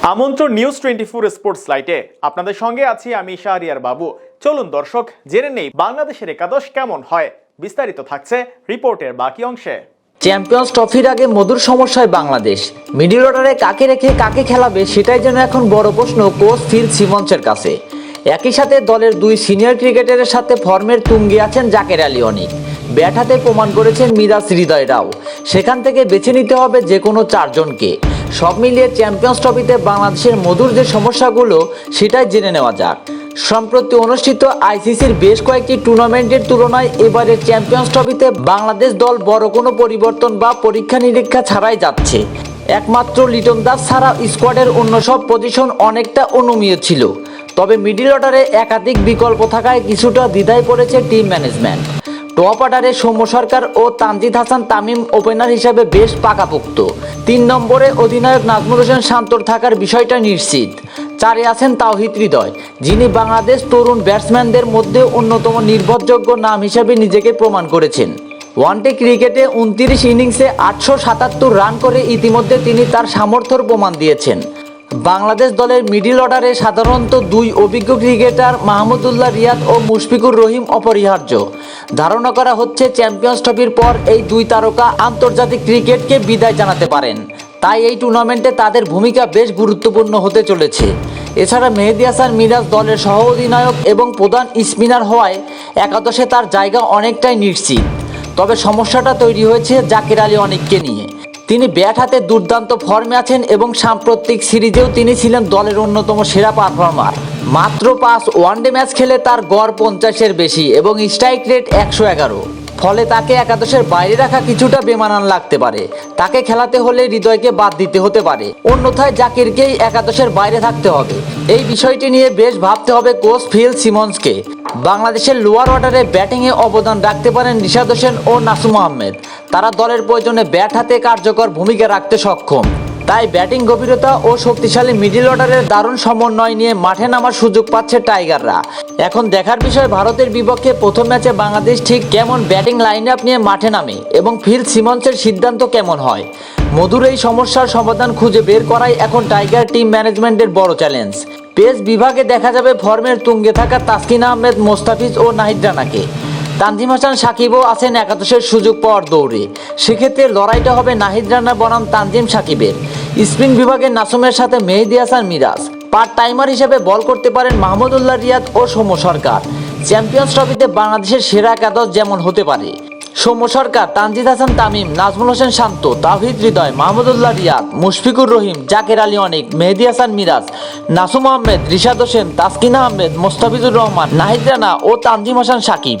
আমন্ত্রণ news twenty four sports লাইটে আপনাদের সঙ্গে আছি আমি শাহরিয়ার বাবু। চলুন দর্শক, জেনে নেই বাংলাদেশের একাদশ কেমন হয়। বিস্তারিত থাকছে রিপোর্টের বাকি অংশে। চ্যাম্পিয়ন্স ট্রফির আগে মধুর সমস্যায় বাংলাদেশ। মিডিল অর্ডারে কাকে রেখে কাকে খেলাবে, সেটাই যেন এখন বড় প্রশ্ন কোচ ফিল সিমন্সের কাছে। একই সাথে দলের দুই সিনিয়র ক্রিকেটারের সাথে ফর্মের তুঙ্গে আছেন জাকের আলী অনিক। ব্যাট প্রমাণ করেছেন মিরাজ হৃদয় রাও সেখান থেকে বেছে নিতে হবে যে কোনো চারজনকে। সব মিলিয়ে চ্যাম্পিয়ন্স ট্রফিতে বাংলাদেশের মধুর যে সমস্যাগুলো, সেটাই জেনে নেওয়া যাক। সম্প্রতি অনুষ্ঠিত আইসিসির বেশ কয়েকটি টুর্নামেন্টের তুলনায় এবারের চ্যাম্পিয়ন্স ট্রফিতে বাংলাদেশ দল বড় কোনো পরিবর্তন বা পরীক্ষা নিরীক্ষা ছাড়াই যাচ্ছে। একমাত্র লিটন দাস ছাড়া স্কোয়াডের অন্য সব পজিশন অনেকটা অনুমীয় ছিল। তবে মিডিল অর্ডারে একাধিক বিকল্প থাকায় কিছুটা দ্বিধায় পড়েছে টিম ম্যানেজমেন্ট। টপ অর্ডারে সৌম্য সরকার ও তানজিদ হাসান তামিম ওপেনার হিসেবে বেশ পাকাপোক্ত। তিন নম্বরে অধিনায়ক নাজমুল হোসেন শান্তর থাকার বিষয়টা নিশ্চিত। চারে আছেন তাওহিদ হৃদয়, যিনি বাংলাদেশ তরুণ ব্যাটসম্যানদের মধ্যে অন্যতম নির্ভরযোগ্য নাম হিসেবে নিজেকে প্রমাণ করেছেন। ওয়ানডে ক্রিকেটে উনত্রিশ ইনিংসে আটশো সাতাত্তর রান করে ইতিমধ্যে তিনি তার সামর্থ্যর প্রমাণ দিয়েছেন। বাংলাদেশ দলের মিডিল অর্ডারে সাধারণত দুই অভিজ্ঞ ক্রিকেটার মাহমুদুল্লাহ রিয়াদ ও মুশফিকুর রহিম অপরিহার্য। ধারণা করা হচ্ছে চ্যাম্পিয়ন্স ট্রফির পর এই দুই তারকা আন্তর্জাতিক ক্রিকেটকে বিদায় জানাতে পারেন। তাই এই টুর্নামেন্টে তাদের ভূমিকা বেশ গুরুত্বপূর্ণ হতে চলেছে। এছাড়া মেহেদি হাসান মিরাজ দলের সহ অধিনায়ক এবং প্রধান স্পিনার হওয়ায় একাদশে তার জায়গা অনেকটাই নিশ্চিত। তবে সমস্যাটা তৈরি হয়েছে জাকির আলী অনেককে নিয়ে। তিনি ব্যাট হাতে দুর্দান্ত ফর্মে আছেন এবং সাম্প্রতিক সিরিজেও তিনি ছিলেন দলের অন্যতম সেরা পারফর্মার। মাত্র পাঁচ ওয়ানডে ম্যাচ খেলে তার গড় পঞ্চাশের বেশি এবং স্ট্রাইক রেট একশো এগারো। ফলে তাকে একাদশের বাইরে রাখা কিছুটা বেমানান লাগতে পারে। তাকে খেলাতে হলে হৃদয়কে বাদ দিতে হতে পারে। অন্যথায় জাকিরকেই একাদশের বাইরে থাকতে হবে। এই বিষয়টি নিয়ে বেশ ভাবতে হবে কোচ ফিল সিমন্সকে। বাংলাদেশের লোয়ার অর্ডারে ব্যাটিংয়ে অবদান রাখতে পারেন রিশাদ হোসেন ও নাসুম আহমেদ। তারা দলের প্রয়োজনে ব্যাট হাতে কার্যকর ভূমিকা রাখতে সক্ষম। তাই ব্যাটিং গভীরতা ও শক্তিশালী মিডিল অর্ডারের দারুণ সমন্বয় নিয়ে মাঠে নামার সুযোগ পাচ্ছে টাইগাররা। এখন দেখার বিষয় ভারতের বিপক্ষে প্রথম ম্যাচে বাংলাদেশ ঠিক কেমন ব্যাটিং লাইন আপ নিয়ে মাঠে নামে এবং ফিল সিমন্সের সিদ্ধান্ত কেমন হয়? মধুর এই সমস্যার সমাধান খুঁজে বের করাই এখন টাইগার টিম ম্যানেজমেন্টের বড় চ্যালেঞ্জ পেস বিভাগে দেখা যাবে ফর্মের তুঙ্গে থাকা তাসকিন আহমেদ, মোস্তাফিজ ও নাহিদ রানাকে। তানজিম হাসান, সাকিবও আছেন একাদশের সুযোগ পাওয়ার দৌড়ে। সেক্ষেত্রে লড়াইটা হবে নাহিদ রানা বনাম তানজিম সাকিবের। স্পিন বিভাগে নাসুমের সাথে মেহেদি হাসান মিরাজ। পার্ট টাইমার হিসেবে বল করতে পারেন মাহমুদুল্লাহ রিয়াদ ও সৌম্য সরকার। চ্যাম্পিয়ন্স ট্রফিতে বাংলাদেশের সেরা একাদশ যেমন হতে পারে। সৌম্য সরকার, তানজিদ হাসান তামিম, নাজমুল হোসেন শান্ত তাহিদ হৃদয়, মাহমুদুল্লাহ রিয়াদ, মুশফিকুর রহিম, জাকের আলী অনিক, মেহেদি হাসান মিরাজ, নাসুম আহমেদ, রিশাদ হোসেন, তাসকিনা আহমেদ, মোস্তাফিজুর রহমান, নাহিদ রানা ও তানজিম হাসান সাকিব।